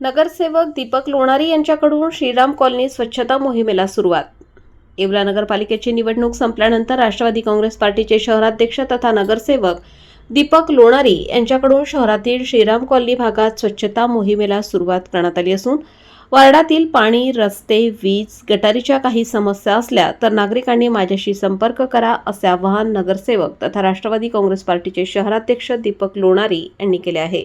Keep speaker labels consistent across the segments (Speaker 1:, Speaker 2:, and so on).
Speaker 1: नगरसेवक दीपक लोणारी यांच्याकडून श्रीराम कॉलनी स्वच्छता मोहिमेला सुरुवात. येवला नगरपालिकेची निवडणूक संपल्यानंतर राष्ट्रवादी काँग्रेस पार्टीचे शहराध्यक्ष तथा नगरसेवक दीपक लोणारी यांच्याकडून शहरातील श्रीराम कॉलनी भागात स्वच्छता मोहिमेला सुरुवात करण्यात आली असून वार्डातील पाणी रस्ते वीज गटारीच्या काही समस्या असल्या तर नागरिकांनी माझ्याशी संपर्क करा असे आवाहन नगरसेवक तथा राष्ट्रवादी काँग्रेस पार्टीचे शहराध्यक्ष दीपक लोणारी यांनी केले आहे.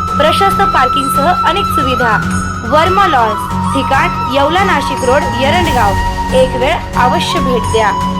Speaker 2: प्रशस्त पार्किंगसह अनेक सुविधा. वर्मा लॉन्स ठिकाण येवला नाशिक रोड येरंडगाव. एक वेळ अवश्य भेट द्या.